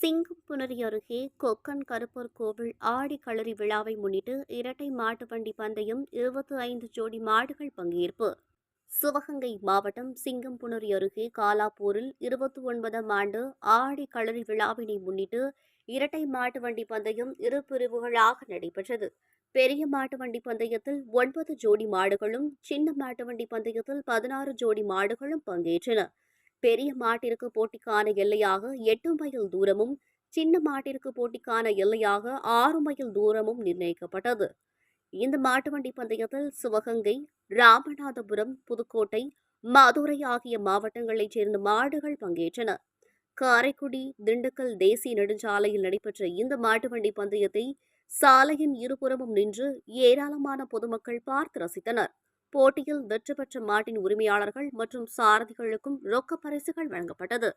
சிங்கம்புணரி அருகே கொக்கன் கருப்பர் கோவில் ஆடி களரி விழாவை முன்னிட்டு இரட்டை மாட்டு வண்டி பந்தயம் இருபத்தி ஐந்து ஜோடி மாடுகள் பங்கேற்பு. சிவகங்கை மாவட்டம் சிங்கம்புணரி அருகே காலாப்பூரில் இருபத்தி ஒன்பதாம் ஆண்டு ஆடி களரி விழாவினை முன்னிட்டு இரட்டை மாட்டு வண்டி பந்தயம் இரு பிரிவுகளாக நடைபெற்றது. பெரிய மாட்டு வண்டி பந்தயத்தில் ஒன்பது ஜோடி மாடுகளும் சின்ன மாட்டு வண்டி பந்தயத்தில் பதினாறு ஜோடி மாடுகளும் பங்கேற்றன. பெரிய மாட்டிற்கு போட்டிக்கான எல்லையாக எட்டு மைல் தூரமும் சின்ன மாட்டிற்கு போட்டிக்கான எல்லையாக ஆறு மைல் தூரமும் நிர்ணயிக்கப்பட்டது. இந்த மாட்டு வண்டி பந்தயத்தில் சிவகங்கை ராமநாதபுரம் புதுக்கோட்டை மதுரை ஆகிய மாவட்டங்களைச் சேர்ந்த மாடுகள் பங்கேற்றன. காரைக்குடி திண்டுக்கல் தேசிய நெடுஞ்சாலையில் நடைபெற்ற இந்த மாட்டுவண்டி பந்தயத்தை சாலையின் இருபுறமும் நின்று ஏராளமான பொதுமக்கள் பார்த்து ரசித்தனர். போட்டியில் வெற்றி பெற்ற மாட்டின் உரிமையாளர்கள் மற்றும் சாரதிகளுக்கும் ரொக்க பரிசுகள் வழங்கப்பட்டது.